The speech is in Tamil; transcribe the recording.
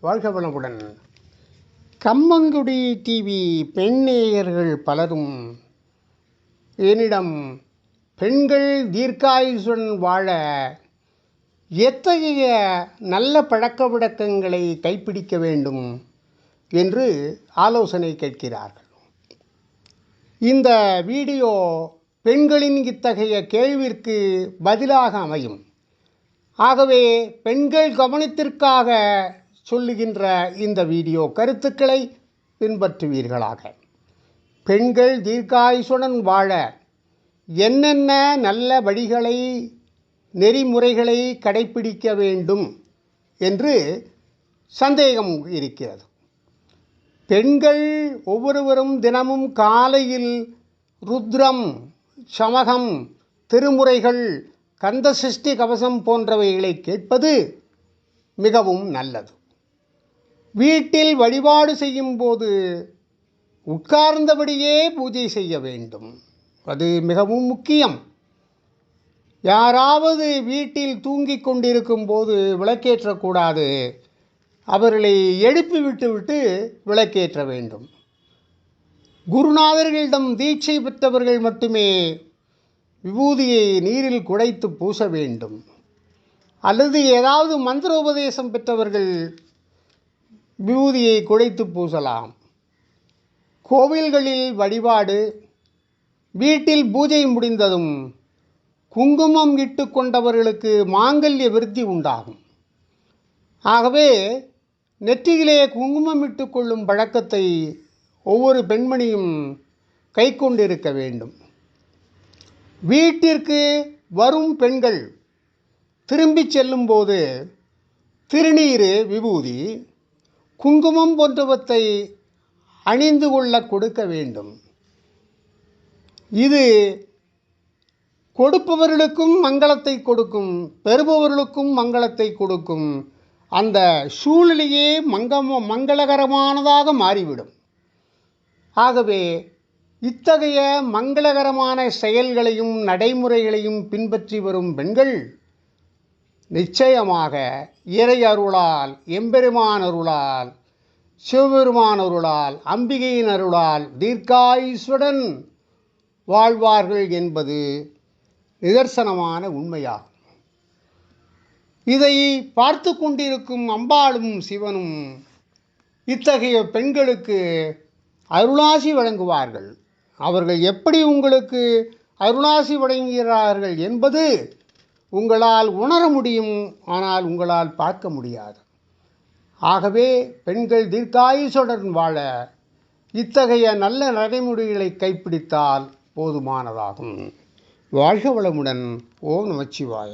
வாழ்க வளமுடன். கம்மங்குடி டிவி பெண்ணேயர்கள் பலரும் என்னிடம் பெண்கள் தீர்க்காயுசுடன் வாழ எத்தகைய நல்ல பழக்க வழக்கங்களை கைப்பிடிக்க வேண்டும்? என்று ஆலோசனை கேட்கிறார்கள். இந்த வீடியோ பெண்களின் இத்தகைய கேள்விற்கு பதிலாக அமையும். ஆகவே பெண்கள் கவனத்திற்காக சொல்லுகின்ற இந்த வீடியோ கருத்துக்களை பின்பற்றுவீர்களாக. பெண்கள் தீர்க்காயுசுடன் வாழ என்னென்ன நல்ல வழிகளை நெறிமுறைகளை கடைப்பிடிக்க வேண்டும் என்று சந்தேகம் இருக்கிறது. பெண்கள் ஒவ்வொருவரும் தினமும் காலையில் ருத்ரம் சமகம் திருமுறைகள் கந்தசிஷ்டி கவசம் போன்றவைகளை கேட்பது மிகவும் நல்லது. வீட்டில் வழிபாடு செய்யும்போது உட்கார்ந்தபடியே பூஜை செய்ய வேண்டும். அது மிகவும் முக்கியம். யாராவது வீட்டில் தூங்கிக் கொண்டிருக்கும் போது விளக்கேற்றக்கூடாது அவர்களை எழுப்பி விட்டுவிட்டு விளக்கேற்ற வேண்டும். குருநாதர்களிடம் தீட்சை பெற்றவர்கள் மட்டுமே விபூதியை நீரில் குடைத்து பூச வேண்டும். அல்லது ஏதாவது மந்திர உபதேசம் பெற்றவர்கள் விபூதியை குடைத்து பூசலாம். கோவில்களில் வழிபாடு வீட்டில் பூஜை முடிந்ததும் குங்குமம் இட்டு கொண்டவர்களுக்கு மாங்கல்ய விருத்தி உண்டாகும். ஆகவே நெற்றியிலே குங்குமம் இட்டு கொள்ளும் பழக்கத்தை ஒவ்வொரு பெண்மணியும் கை கொண்டிருக்க வேண்டும். வீட்டிற்கு வரும் பெண்கள் திரும்பி செல்லும்போது திருநீர் விபூதி குங்குமம் போன்றவற்றை அணிந்து கொள்ள கொடுக்க வேண்டும். இது கொடுப்பவர்களுக்கும் மங்களத்தை கொடுக்கும் பெறுபவர்களுக்கும் மங்களத்தை கொடுக்கும். அந்த சூழ்நிலையே மங்கம மங்களகரமானதாக மாறிவிடும். ஆகவே இத்தகைய மங்களகரமான செயல்களையும் நடைமுறைகளையும் பின்பற்றி வரும் பெண்கள் நிச்சயமாக இறை அருளால் எம்பெருமான் அருளால் சிவபெருமான் அருளால் அம்பிகையின் அருளால் தீர்க்காயுசுடன் வாழ்வார்கள் என்பது நிதர்சனமான உண்மையாகும். இதை பார்த்து கொண்டிருக்கும் அம்பாளும் சிவனும் இத்தகைய பெண்களுக்கு அருளாசி வழங்குவார்கள். அவர்கள் எப்படி உங்களுக்கு அருளாசி வழங்குகிறார்கள் என்பது உங்களால் உணர முடியும் ஆனால் உங்களால் பார்க்க முடியாது. ஆகவே பெண்கள் தீர்க்காயுசுடன் வாழ இத்தகைய நல்ல நடைமுறைகளை கைப்பிடித்தால் போதுமானதாகும். வாழ்க வளமுடன். ஓம் நமச்சிவாய.